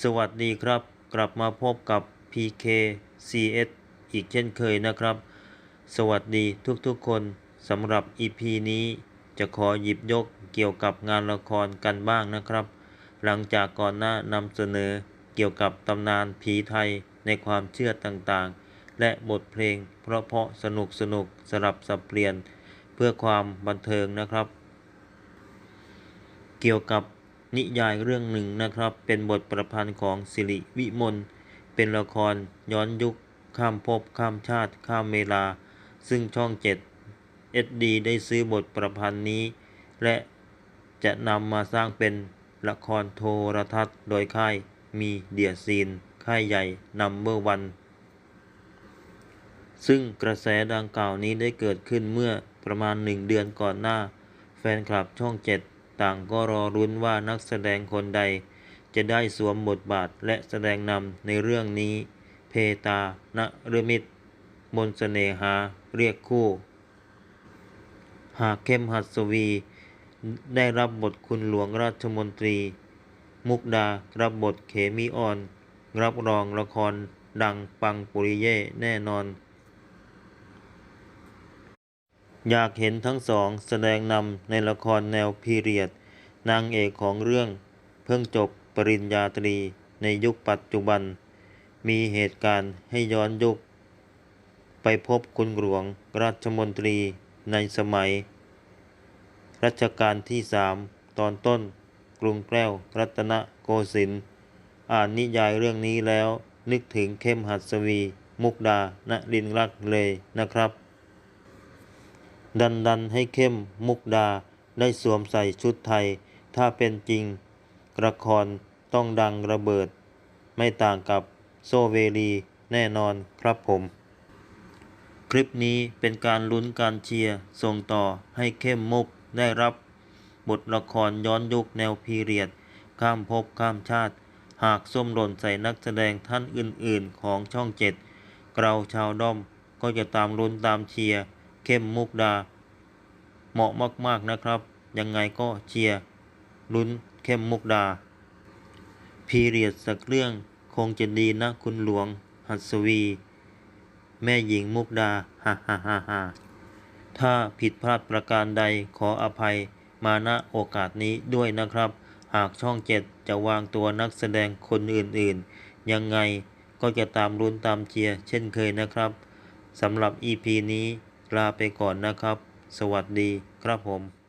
สวัสดีครับ กลับมาพบกับ PK CS อีกเช่นเคยนะครับ สวัสดีทุกๆคนสำหรับ EP นี้จะขอหยิบยกเกี่ยวกับงานละครกันบ้างนะครับ หลังจากก่อนหน้านำเสนอเกี่ยวกับตำนานผีไทยในความเชื่อต่างๆ และบทเพลงเพราะเพาะสนุกสนุกสลับสับเปลี่ยนเพื่อความบันเทิงนะครับ เกี่ยวกับ นิยายเรื่องหนึ่งนะครับ เป็นบทประพันธ์ของสิริวิมลเป็นละครย้อนยุคข้ามภพข้ามชาติข้ามเวลา ซึ่งช่อง 7 SD ได้ซื้อบทประพันธ์นี้ และจะนำมาสร้างเป็นละครโทรทัศน์โดยค่ายมีเดียซีน ค่ายใหญ่นัมเบอร์วัน ซึ่งกระแสดังกล่าวนี้ได้เกิดขึ้นเมื่อประมาณหนึ่งเดือนก่อนหน้า แฟนคลับช่องเจ็ด ต่างก็รอรุ้นว่านักแสดงคนใด จะได้สวมบทบาทและแสดงนำในเรื่องนี้ เพตาณรมิตรมนต์เสนหาเรียกคู่ หากเข้มหัสวี ได้รับบทคุณหลวงราชมนตรี มุกดารับบทเขมิออน รับรองละครดังปังปุริเย่แน่นอน อยากเห็นทั้งสองแสดงนำในละครแนวพีเรียด นางเอกของเรื่องเพิ่งจบปริญญาตรีในยุคปัจจุบัน มีเหตุการณ์ให้ย้อนยุค ไปพบคุณหลวงราชมนตรีในสมัย รัชกาลที่สามตอนต้นกรุงแก้วรัตนโกสินทร์อ่านนิยายเรื่องนี้แล้วนึกถึงเข้มหัสวี มุกดาณรินทร์รักเลยนะครับ ดันดันให้เข้มมุกดาได้สวมใส่ชุดไทย ถ้าเป็นจริงละครต้องดังระเบิด ไม่ต่างกับโซเวลีแน่นอนครับผม คลิปนี้เป็นการลุ้นการเชียร์ส่งต่อให้เข้มมุกได้รับบทละครย้อนยุคแนวพีเรียด ข้ามภพข้ามชาติ หากส้มหล่นใส่นักแสดงท่านอื่นๆ ของช่องเจ็ดเราชาวด้อมก็จะตามลุ้นตามเชียร์ เข้มมุกดา เหมาะมาก ๆ นะครับ ยังไงก็เชียร์ลุ้นเข้มมุกดา พีเรียดสักเรื่องคงจะดีนะคุณหลวงหัสวี แม่หญิงมุกดาฮ่าฮ่าฮ่าฮ่าถ้าผิดพลาดประการใดขออภัยมาณโอกาสนี้ด้วยนะครับ หากช่องเจ็ดจะวางตัวนักแสดงคนอื่นๆ ยังไงก็จะตามรุ้นตามเชียร์เช่นเคยนะครับสำหรับ EP นี้ ลาไปก่อนนะครับ สวัสดีครับผม